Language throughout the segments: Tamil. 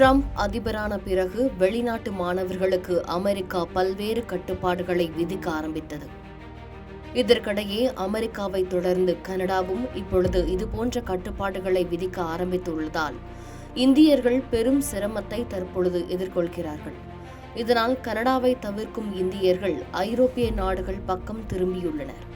ட்ரம்ப் அதிபரான பிறகு வெளிநாட்டு மாணவர்களுக்கு அமெரிக்கா பல்வேறு கட்டுப்பாடுகளை விதிக்க ஆரம்பித்தது. இதற்கிடையே அமெரிக்காவை தொடர்ந்து கனடாவும் இப்பொழுது இதுபோன்ற கட்டுப்பாடுகளை விதிக்க ஆரம்பித்துள்ளதால் இந்தியர்கள் பெரும் சிரமத்தை தற்பொழுது எதிர்கொள்கிறார்கள். இதனால் கனடாவை தவிர்க்கும் இந்தியர்கள் ஐரோப்பிய நாடுகள் பக்கம் திரும்பியுள்ளனர்.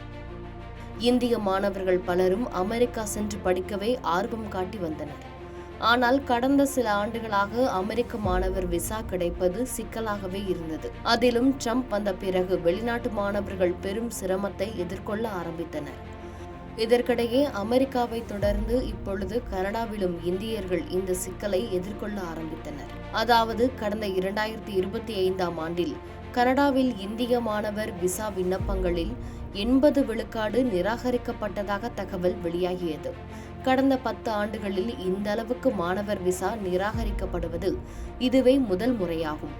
இந்திய மாணவர்கள் பலரும் அமெரிக்கா சென்று படிக்கவே ஆர்வம் காட்டி வந்தனர். ஆனால் கடந்த சில ஆண்டுகளாக அமெரிக்க மாணவர் விசா கிடைப்பது சிக்கலாகவே இருந்தது. அதிலும் ட்ரம்ப் வந்த பிறகு வெளிநாட்டு மாணவர்கள் பெரும் சிரமத்தை எதிர்கொள்ள ஆரம்பித்தனர். இதற்கிடையே அமெரிக்காவை தொடர்ந்து இப்பொழுது கனடாவிலும் இந்தியர்கள் இந்த சிக்கலை எதிர்கொள்ள ஆரம்பித்தனர். அதாவது கடந்த இரண்டாயிரத்தி இருபத்தி ஐந்தாம் ஆண்டில் கனடாவில் இந்திய மாணவர் விசா விண்ணப்பங்களில் எண்பது விழுக்காடு நிராகரிக்கப்பட்டதாக தகவல் வெளியாகியது. கடந்த பத்து ஆண்டுகளில் இந்த அளவுக்கு மாணவர் விசா நிராகரிக்கப்படுவது இதுவே முதல் முறையாகும்.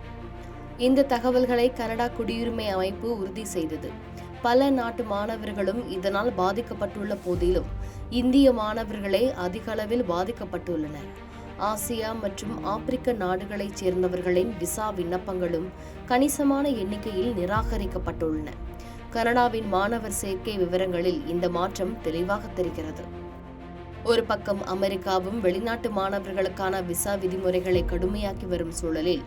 இந்த தகவல்களை கனடா குடியுரிமை அமைப்பு உறுதி செய்தது. பல நாட்டு மாணவர்களும் இதனால் பாதிக்கப்பட்டுள்ள போதிலும் இந்திய மாணவர்களே அதிக அளவில் பாதிக்கப்பட்டுள்ளனர். ஆசியா மற்றும் ஆப்பிரிக்க நாடுகளைச் சேர்ந்தவர்களின் விசா விண்ணப்பங்களும் கணிசமான எண்ணிக்கையில் நிராகரிக்கப்பட்டுள்ளன. கனடாவின் மாணவர் சேர்க்கை விவரங்களில் இந்த மாற்றம் தெளிவாக தெரிகிறது. ஒரு பக்கம் அமெரிக்காவும் வெளிநாட்டு மாணவர்களுக்கான விசா விதிமுறைகளை கடுமையாக்கி வரும் சூழலில்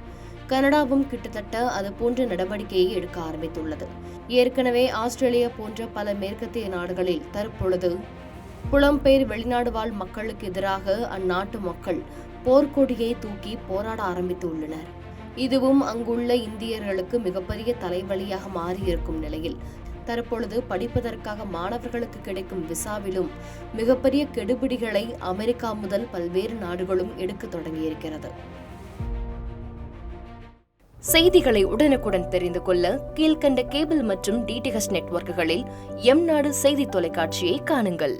கனடாவும் கிட்டத்தட்ட அது போன்ற நடவடிக்கையை எடுக்க ஆரம்பித்துள்ளது. ஏற்கனவே ஆஸ்திரேலியா போன்ற பல மேற்கத்திய நாடுகளில் தற்பொழுது புலம்பெயர் வெளிநாடு வாழ் மக்களுக்கு எதிராக அந்நாட்டு மக்கள் போர்க்கொடியை தூக்கி போராட ஆரம்பித்துள்ளனர். இதுவும் அங்குள்ள இந்தியர்களுக்கு மிகப்பெரிய தலைவலியாக மாறியிருக்கும் நிலையில் தற்பொழுது படிப்பதற்காக மாணவர்களுக்கு கிடைக்கும் விசாவிலும் மிகப்பெரிய கெடுபிடிகளை அமெரிக்கா முதல் பல்வேறு நாடுகளும் எடுக்க தொடங்கியிருக்கிறது. செய்திகளை உடனுக்குடன் தெரிந்து கொள்ள கீழ்கண்ட கேபிள் மற்றும் டிடிஹெச் நெட்வொர்க்குகளில் எம் நாடு செய்தி தொலைக்காட்சியை காணுங்கள்.